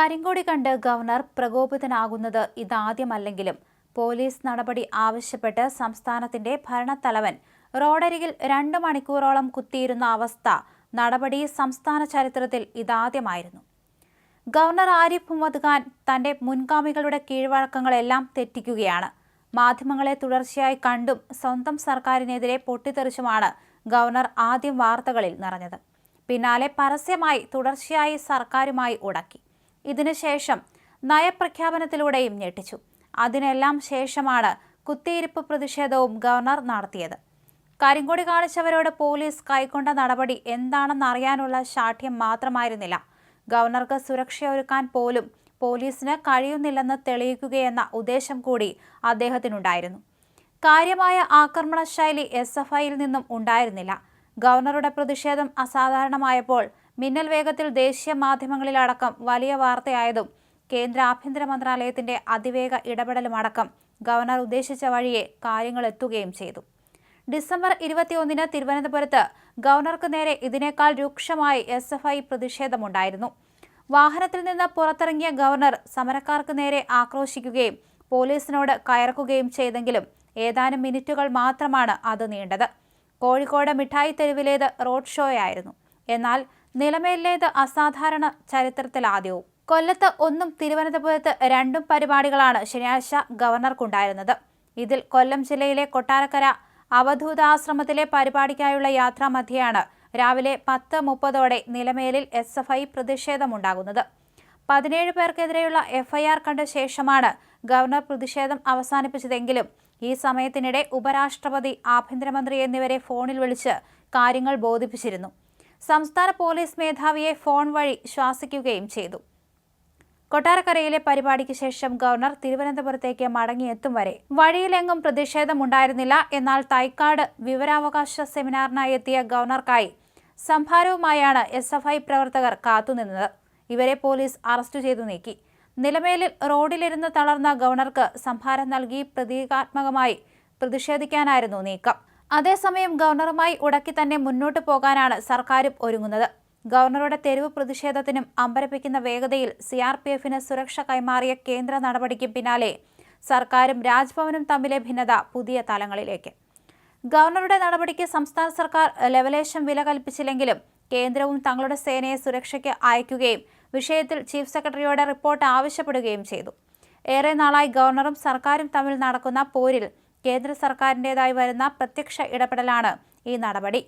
കരിങ്കൊടി കണ്ട് governor പ്രകോപിതനാകുന്നത് ഇതാദ്യമല്ലെങ്കിലും police നടപടി ആവശ്യപ്പെട്ട് സംസ്ഥാനത്തിന്റെ ഭരണത്തലവൻ റോഡരികിൽ രണ്ട് മണിക്കൂറോളം കുത്തിയിരുന്ന അവസ്ഥ നടപടി സംസ്ഥാന ചരിത്രത്തിൽ ഇതാദ്യമായിരുന്നു. ഗവർണർ ആരിഫ് മുഹമ്മദ് ഖാൻ തന്റെ മുൻഗാമികളുടെ കീഴ്വഴക്കങ്ങളെല്ലാം തെറ്റിക്കുകയാണ്. മാധ്യമങ്ങളെ തുടർച്ചയായി കണ്ടും സ്വന്തം സർക്കാരിനെതിരെ പൊട്ടിത്തെറിച്ചുമാണ് ഗവർണർ ആദ്യം വാർത്തകളിൽ നിറഞ്ഞത്. പിന്നാലെ പരസ്യമായി തുടർച്ചയായി സർക്കാരുമായി ഉടക്കി. ഇതിനുശേഷം നയപ്രഖ്യാപനത്തിലൂടെയും ഞെട്ടിച്ചു. അതിനെല്ലാം ശേഷമാണ് കുത്തിയിരിപ്പ് പ്രതിഷേധവും ഗവർണർ നടത്തിയത്. കരിങ്കൊടി കാണിച്ചവരോട് പോലീസ് കൈക്കൊണ്ട നടപടി എന്താണെന്നറിയാനുള്ള ശാഠ്യം മാത്രമായിരുന്നില്ല. ഗവർണർക്ക് സുരക്ഷയൊരുക്കാൻ പോലും പോലീസിന് കഴിയുന്നില്ലെന്ന് തെളിയിക്കുകയെന്ന ഉദ്ദേശം കൂടി അദ്ദേഹത്തിനുണ്ടായിരുന്നു. കാര്യമായ ആക്രമണശൈലി എസ് എഫ് ഐയിൽ നിന്നും ഉണ്ടായിരുന്നില്ല. ഗവർണറുടെ പ്രതിഷേധം അസാധാരണമായപ്പോൾ മിന്നൽ വേഗത്തിൽ ദേശീയ മാധ്യമങ്ങളിലടക്കം വലിയ വാർത്തയായതും കേന്ദ്ര ആഭ്യന്തര മന്ത്രാലയത്തിന്റെ അതിവേഗ ഇടപെടലുമടക്കം ഗവർണർ ഉദ്ദേശിച്ച വഴിയെ കാര്യങ്ങൾ എത്തുകയും ചെയ്തു. ഡിസംബർ ഇരുപത്തിയൊന്നിന് തിരുവനന്തപുരത്ത് ഗവർണർക്ക് നേരെ ഇതിനേക്കാൾ രൂക്ഷമായി എസ് എഫ് ഐ പ്രതിഷേധമുണ്ടായിരുന്നു. വാഹനത്തിൽ നിന്ന് പുറത്തിറങ്ങിയ ഗവർണർ സമരക്കാർക്ക് നേരെ ആക്രോശിക്കുകയും പോലീസിനോട് കയർക്കുകയും ചെയ്തെങ്കിലും ഏതാനും മിനിറ്റുകൾ മാത്രമാണ് അത് നീണ്ടത്. കോഴിക്കോട് മിഠായി തെരുവിലേത് റോഡ് ഷോയായിരുന്നു. എന്നാൽ നിലമേലിലേത് അസാധാരണ ചരിത്രത്തിലാദ്യവും. കൊല്ലത്ത് ഒന്നും തിരുവനന്തപുരത്ത് രണ്ടും പരിപാടികളാണ് ശനിയാഴ്ച ഗവർണർക്കുണ്ടായിരുന്നത്. ഇതിൽ കൊല്ലം ജില്ലയിലെ കൊട്ടാരക്കര അവധൂതാശ്രമത്തിലെ പരിപാടിക്കായുള്ള യാത്രാമധ്യയാണ് രാവിലെ പത്ത് മുപ്പതോടെ നിലമേലിൽ എസ് എഫ് ഐ പ്രതിഷേധമുണ്ടാകുന്നത്. പതിനേഴ് പേർക്കെതിരെയുള്ള എഫ്ഐആർ കണ്ട ശേഷമാണ് ഗവർണർ പ്രതിഷേധം അവസാനിപ്പിച്ചതെങ്കിലും ഈ സമയത്തിനിടെ ഉപരാഷ്ട്രപതി ആഭ്യന്തരമന്ത്രി എന്നിവരെ ഫോണിൽ വിളിച്ച് കാര്യങ്ങൾ ബോധിപ്പിച്ചിരുന്നു. സംസ്ഥാന പോലീസ് മേധാവിയെ ഫോൺ വഴി ശ്വാസിക്കുകയും ചെയ്തു. കൊട്ടാരക്കരയിലെ പരിപാടിക്ക് ശേഷം ഗവർണർ തിരുവനന്തപുരത്തേക്ക് മടങ്ങിയെത്തും വരെ വഴിയിലെങ്ങും പ്രതിഷേധമുണ്ടായിരുന്നില്ല. എന്നാൽ തൈക്കാട് വിവരാവകാശ സെമിനാറിനായി എത്തിയ ഗവർണർക്കായി സംഭാരവുമായാണ് എസ് എഫ് ഐ പ്രവർത്തകർ കാത്തുനിന്നത്. ഇവരെ പോലീസ് അറസ്റ്റ് ചെയ്തു നീക്കി. നിലമേലിൽ റോഡിലിരുന്ന് തളർന്ന ഗവർണർക്ക് സംഭാരം നൽകി പ്രതീകാത്മകമായി പ്രതിഷേധിക്കാനായിരുന്നു നീക്കം. അതേസമയം ഗവർണറുമായി ഉടക്കി തന്നെ മുന്നോട്ടു പോകാനാണ് സർക്കാരും ഒരുങ്ങുന്നത്. ഗവർണറുടെ തെരുവ് പ്രതിഷേധത്തിനും അമ്പരപ്പിക്കുന്ന വേഗതയിൽ സി ആർ പി എഫിന് സുരക്ഷ കൈമാറിയ കേന്ദ്ര നടപടിക്കും പിന്നാലെ സർക്കാരും രാജ്ഭവനും തമ്മിലെ ഭിന്നത പുതിയ തലങ്ങളിലേക്ക്. ഗവർണറുടെ നടപടിക്ക് സംസ്ഥാന സർക്കാർ ലെവലേശം വില കൽപ്പിച്ചില്ലെങ്കിലും കേന്ദ്രവും തങ്ങളുടെ സേനയെ സുരക്ഷയ്ക്ക് അയക്കുകയും വിഷയത്തിൽ ചീഫ് സെക്രട്ടറിയോട് റിപ്പോർട്ട് ആവശ്യപ്പെടുകയും ചെയ്തു. ഏറെ നാളായി ഗവർണറും സർക്കാരും തമ്മിൽ നടക്കുന്ന പോരിൽ കേന്ദ്ര സർക്കാരിന്റെതായി വരുന്ന പ്രത്യക്ഷ ഇടപെടലാണ് ഈ നടപടി.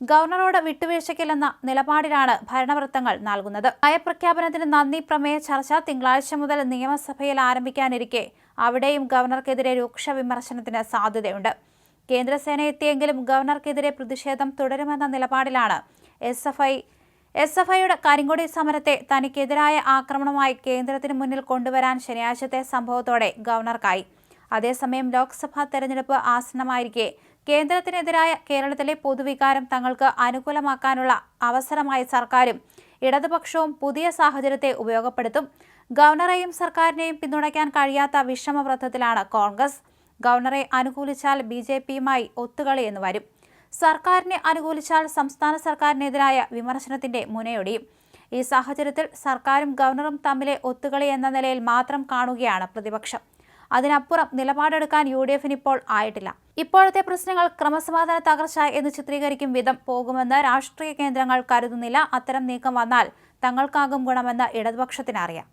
ഗവർണറോട് വിട്ടുവീഴ്ചയ്ക്കില്ലെന്ന നിലപാടിലാണ് ഭരണവൃത്തങ്ങൾ നൽകുന്നത്. നയപ്രഖ്യാപനത്തിന് നന്ദി പ്രമേയ ചർച്ച തിങ്കളാഴ്ച മുതൽ നിയമസഭയിൽ ആരംഭിക്കാനിരിക്കെ അവിടെയും ഗവർണർക്കെതിരെ രൂക്ഷ വിമർശനത്തിന് സാധ്യതയുണ്ട്. കേന്ദ്രസേന എത്തിയെങ്കിലും ഗവർണർക്കെതിരെ പ്രതിഷേധം തുടരുമെന്ന നിലപാടിലാണ് S F I. S F ഐയുടെ കരിങ്കൊടി സമരത്തെ തനിക്കെതിരായ ആക്രമണമായി കേന്ദ്രത്തിന് മുന്നിൽ കൊണ്ടുവരാൻ ശനിയാഴ്ചത്തെ സംഭവത്തോടെ ഗവർണർക്കായി. അതേസമയം ലോക്സഭാ തെരഞ്ഞെടുപ്പ് ആസന്നമായിരിക്കെ. കേന്ദ്രത്തിനെതിരായ കേരളത്തിലെ പൊതുവികാരം തങ്ങൾക്ക് അനുകൂലമാക്കാനുള്ള അവസരമായി സർക്കാരും ഇടതുപക്ഷവും പുതിയ സാഹചര്യത്തെ ഉപയോഗപ്പെടുത്തും. ഗവർണറെയും സർക്കാരിനെയും പിന്തുണയ്ക്കാൻ കഴിയാത്ത വിഷമവ്രതത്തിലാണ് കോൺഗ്രസ്. ഗവർണറെ അനുകൂലിച്ചാൽ ബി ജെ പിയുമായി ഒത്തുകളി എന്ന് വരും. സർക്കാരിനെ അനുകൂലിച്ചാൽ സംസ്ഥാന സർക്കാരിനെതിരായ വിമർശനത്തിന്റെ മുനയൊടിയും. ഈ സാഹചര്യത്തിൽ സർക്കാരും ഗവർണറും തമ്മിലെ ഒത്തുകളി എന്ന നിലയിൽ മാത്രം കാണുകയാണ് പ്രതിപക്ഷം. അതിനപ്പുറം നിലപാടെടുക്കാൻ യു ഡി എഫിന് ഇപ്പോൾ ആയിട്ടില്ല. ഇപ്പോഴത്തെ പ്രശ്നങ്ങൾ ക്രമസമാധാന തകർച്ച എന്ന് ചിത്രീകരിക്കും വിധം പോകുമെന്ന് രാഷ്ട്രീയ കേന്ദ്രങ്ങൾ കരുതുന്നില്ല. അത്തരം നീക്കം വന്നാൽ തങ്ങൾക്കാകും ഗുണമെന്ന് ഇടതുപക്ഷത്തിനറിയാം